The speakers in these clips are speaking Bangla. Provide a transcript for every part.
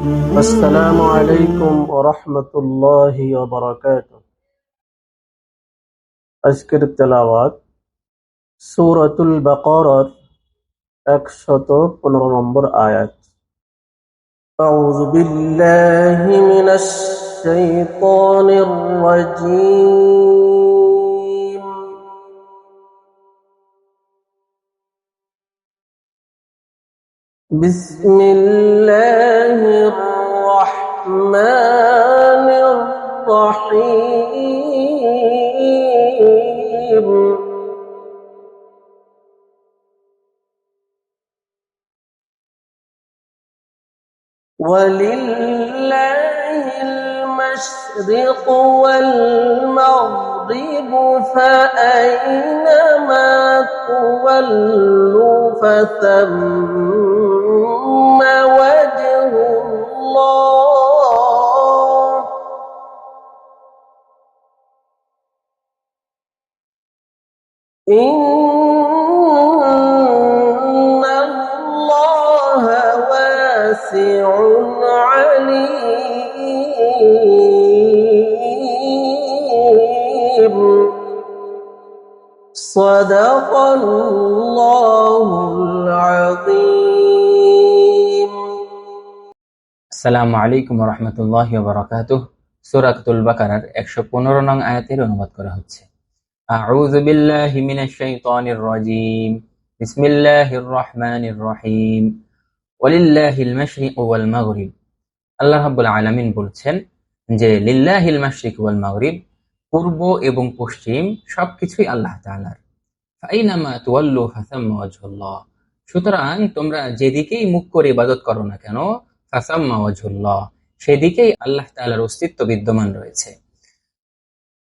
السلام عليكم ورحمة الله وبركاته আজকের তেলাওয়াত সূরাতুল বাকারার একশত পনেরো নম্বর আয়াত أعوذ بالله من الشيطان الرجيم بسم الله ولله المشرق والمغرب فأينما تولوا فثم واسع عليم صدق الله العظيم আসসালামু আলাইকুম রহমতুল্লাহ বারাকাতুহ সুরাতুল বাকারার একশো পনেরো নং আয়াতের অনুবাদ করা হচ্ছে আউযু বিল্লাহি মিনাশ শাইতানির রাজীম বিসমিল্লাহির রহমানির রহিম ওয়ালিল্লাহিল মাশরিক ওয়াল মাগরিব। আল্লাহ রাব্বুল বলছেন যে, লিল্লাহিল মাশরিক ওয়াল মাগরিব পূর্ব এবং পশ্চিম সবকিছুই আল্লাহ সুতরাং তোমরা যেদিকেই মুখ করে ইবাদত করো না কেন, ফাসাম্মা ওয়াজহুল্লাহ, সেদিকেই আল্লাহ তাআলার অস্তিত্ব বিদ্যমান রয়েছে।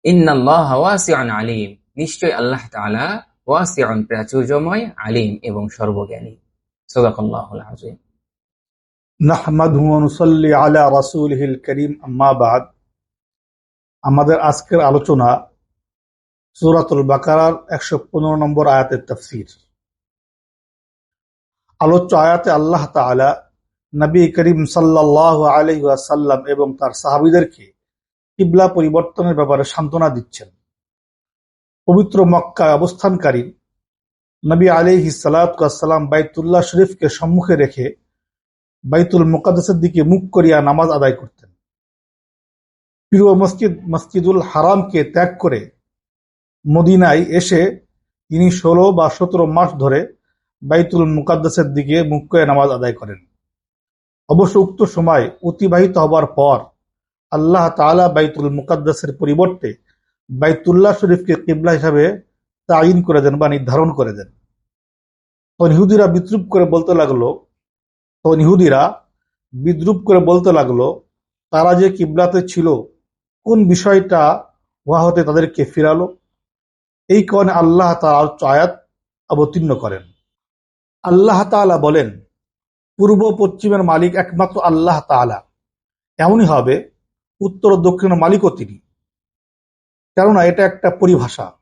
ইন্নাল্লাহ ওয়াসিউন আলিম। নিশ্চয় আল্লাহ তাআলা ওয়াসিউন প্রাচুর্যময়, আলিম এবং সর্বজ্ঞানী। আমাদের আজকের আলোচনা সূরাতুল বাকারার 115 নম্বর আয়াতের তাফসীর। আলোচ্য আয়াতে আল্লাহ তাআলা নবী করিম সাল্লাল্লাহু আলাইহি ওয়াসাল্লাম এবং তার সাহাবীদেরকে কিবলা পরিবর্তনের ব্যাপারে সান্ত্বনা দিচ্ছেন। পবিত্র মক্কায় অবস্থানকারী নবী আলাইহিস সালাতু ওয়াস সালাম বাইতুল্লাহ শরীফকে সম্মুখে রেখে বাইতুল মুকাদ্দাসের দিকে মুখ করিয়া নামাজ আদায় করতেন। প্রিয় মসজিদ, মসজিদুল হারামকে ত্যাগ করে মদিনায় এসে তিনি ষোলো বা সতেরো মাস ধরে বাইতুল মুকাদ্দাসের দিকে মুখ করে নামাজ আদায় করেন। অবশ্য উক্ত সময় অতিবাহিত হবার পর আল্লাহ তাআলা বাইতুল মুকাদ্দাসের পরিবর্তে বাইতুল্লাহ শরীফকে কিবলা হিসাবে তাইন করে দেন বা নির্ধারণ করে দেন। তখন ইহুদিরা বিদ্রুপ করে বলতে লাগল, তখন ইহুদিরা বিদ্রুপ করে বলতে লাগল, তারা যে কিবলাতে ছিল, কোন বিষয়টা উহা হতে তাদেরকে ফিরালো? এই কারণে আল্লাহ তাআলা আয়াত অবতীর্ণ করেন। আল্লাহ তাআলা বলেন, পূর্ব পশ্চিমের মালিক একমাত্র আল্লাহ তাআলা। এমনই হবে, উত্তর ও দক্ষিণের মালিকও তিনি। কেননা এটা একটা পরিভাষা।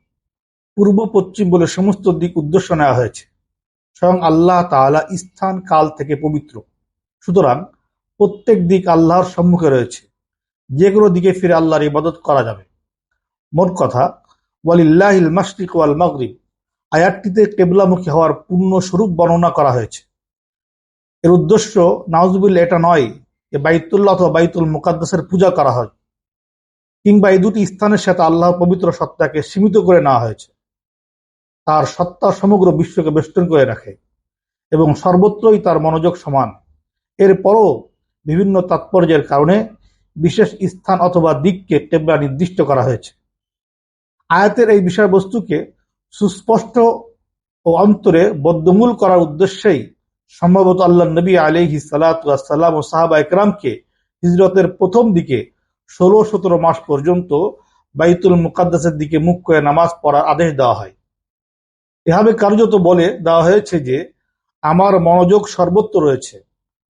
পূর্ব পশ্চিম বলে সমস্ত দিক উদ্দেশ্য নেওয়া হয়েছে। স্বয়ং আল্লাহ তাআলা স্থান কাল থেকে পবিত্র। সুতরাং প্রত্যেক দিক আল্লাহর সম্মুখে রয়েছে। যে কোনো দিকে ফিরে আল্লাহর ইবাদত করা যাবে। মোট কথা, ওয়ালিল্লাহিল মাশরিক ওয়াল মাগরিব আয়াতটিতে কেবলামুখী হওয়ার পূর্ণ স্বরূপ বর্ণনা করা হয়েছে। এর উদ্দেশ্য নাউজুবিল্লা এটা নয় যে বাইতুল্লাহ অথবা বাইতুল মুকাদ্দাসের পূজা করা হয়। কিংবা এই দুটি স্থানের সাথে আল্লাহ পবিত্র সত্তাকে সীমিত করে নেওয়া হয়েছে। তার সত্তা সমগ্র বিশ্বকে বেষ্টন করে রাখে এবং সর্বত্রই তার মনোযোগ সমান। এরপরও বিভিন্ন তাৎপর্যের কারণে বিশেষ স্থান অথবা দিককে টেবলা নির্দিষ্ট করা হয়েছে। আয়াতের এই বিষয়বস্তুকে সুস্পষ্ট ও অন্তরে বদ্ধমূল করার উদ্দেশ্যেই সম্ভবত আল্লাহ নবী আলিহি সালাতাম ও সাহাবা একরামকে হিজরতের প্রথম দিকে ষোলো সতেরো মাস পর্যন্ত বাইতুল মুকাদ্দাসের দিকে মুখ করে নামাজ পড়ার আদেশ দেওয়া হয়। এভাবে কার্যত বলে দেওয়া হয়েছে যে, আমার মনোযোগ সর্বত্র রয়েছে।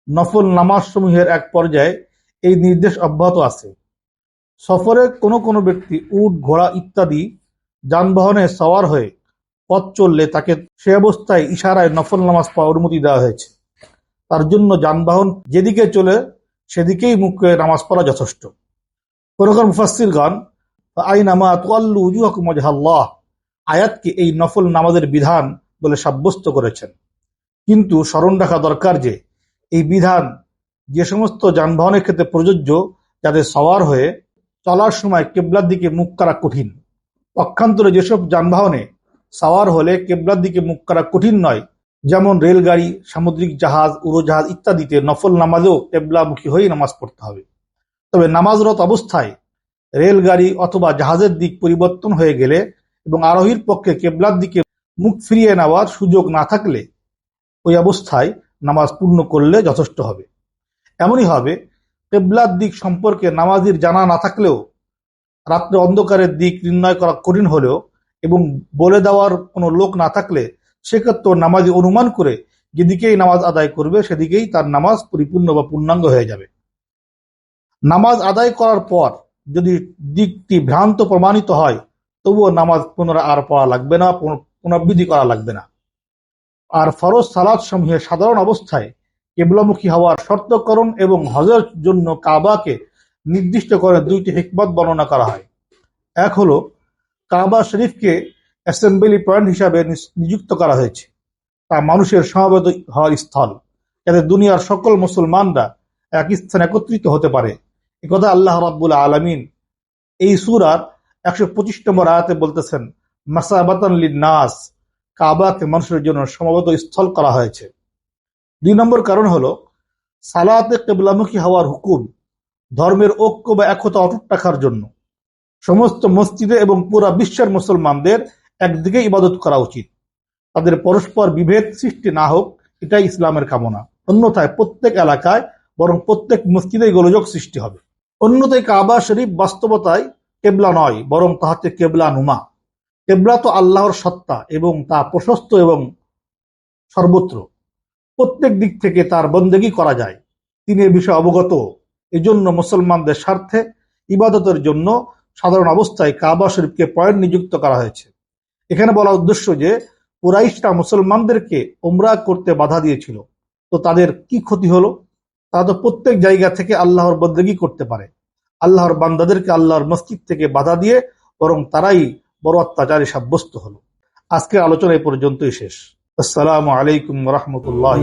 নফল নামাজ সমূহের এক পর্যায়ে এই নির্দেশ অব্যাহত আছে। সফরে কোনো কোনো ব্যক্তি উট, ঘোড়া ইত্যাদি যানবাহনে সওয়ার হয়ে পথ চললে তাকে সে অবস্থায় ইশারায় নফল নামাজ পড়ার অনুমতি দেওয়া হয়েছে। তার জন্য যানবাহন যেদিকে চলে, সেদিকেই মুখ নামাজ পড়া যথেষ্ট। কোন কোন মুফাসিরগণ আইনামা তুয়াল্লু উজুহাকুম ওয়াজহাল্লাহ আয়াতকে এই নফল নামাজের বিধান বলে সাব্যস্ত করেছেন। কিন্তু স্মরণ রাখা দরকার যে, এই বিধান যে সমস্ত যানবাহনের ক্ষেত্রে প্রযোজ্য, যাদের সওয়ার হয়ে চলার সময় কেবলার দিকে মুখ করা কঠিন। পক্ষান্তরে যেসব যানবাহনে সাওয়ার হলে কেবলার দিকে মুখ করা কঠিন নয়, যেমন রেলগাড়ি, সামুদ্রিক জাহাজ, উড়োজাহাজ ইত্যাদিতে নফল নামাজেও কেবলামুখী হয়ে নামাজ পড়তে হবে। তবে নামাজরত অবস্থায় রেলগাড়ি অথবা জাহাজের দিক পরিবর্তন হয়ে গেলে এবং আরোহীর পক্ষে কেবলার দিকে মুখ ফিরিয়ে নেওয়ার সুযোগ না থাকলে ওই অবস্থায় নামাজ পূর্ণ করলে যথেষ্ট হবে। এমনই হবে, কেবলার দিক সম্পর্কে নামাজির জানা না থাকলেও রাত্রে অন্ধকারের দিক নির্ণয় করা কঠিন হলেও এবং বলে দেওয়ার কোনো লোক না থাকলে সেক্ষেত্রে নামাজি অনুমান করে যেদিকেই নামাজ আদায় করবে সেদিকেই তার নামাজ পরিপূর্ণ বা পূর্ণাঙ্গ হয়ে যাবে। নামাজ আদায় করার পর যদি দিকটি ভ্রান্ত প্রমাণিত হয় তবুও নামাজ পুনরায় আর পড়া লাগবে না, পুন- পুনরাবৃত্তি করা লাগবে না। আর ফরজ সালাদ সমূহে সাধারণ অবস্থায় কেবলামুখী হওয়ার শর্তকরণ এবং হজের জন্য কাবাকে নির্দিষ্ট করে দুইটি হিকমত বর্ণনা করা হয়। এক হলো, কাবা শরীফকে অ্যাসেম্বলি পয়েন্ট হিসাবে নিযুক্ত করা হয়েছে। তা মানুষের সমাবেত হওয়ার স্থল। যাতে দুনিয়ার সকল মুসলমানরা এক স্থানে একত্রিত হতে পারে। একথা আল্লাহ রাব্বুল আলমিন এই সুরার একশো পঁচিশ নম্বর আয়াতে বলতেছেন নাস কাবাকে মানুষের জন্য সমবেত স্থল করা হয়েছে। দুই নম্বর কারণ হলো, সালাতে কেবলামুখী হওয়ার হুকুম ধর্মের ঐক্য বা একতা অটুট রাখার জন্য। সমস্ত মসজিদে এবং পুরা বিশ্বের মুসলমানদের একদিকে ইবাদত করা উচিত। তাদের পরস্পর বিভেদ সৃষ্টি না হোক, এটাই ইসলামের কামনা। অন্যথায় প্রত্যেক এলাকায় বরং প্রত্যেক মসজিদে গোলযোগ সৃষ্টি হবে। অন্যথায় কাবা শরীফ বাস্তবতায় কেবলা নয়, বরং তাহাতে কেবলা নুমা। কেবলা তো আল্লাহর সত্তা এবং তা প্রশস্ত এবং সর্বত্র। প্রত্যেক দিক থেকে তার বন্দেগী করা যায়। তিনি এ বিষয়ে অবগত। এজন্য মুসলমানদের স্বার্থে ইবাদতের জন্য সাধারণ অবস্থায় কাবা শরীফকে পয়েন্ট নিযুক্ত করা হয়েছে। এখানে বলা উদ্দেশ্য যে, কুরাইশরা মুসলমানদেরকে ওমরা করতে বাধা দিয়েছিল। তো তাদের কি ক্ষতি হলো? তারা তো প্রত্যেক জায়গা থেকে আল্লাহর বন্দেগী করতে পারে। আল্লাহর বান্দাদেরকে আল্লাহর মসজিদ থেকে বাধা দিয়ে বরং তারাই বড় অত্যাচারী সাব্যস্ত হল। আজকের আলোচনা এই পর্যন্তই শেষ। আসসালামু আলাইকুম রহমতুল্লাহ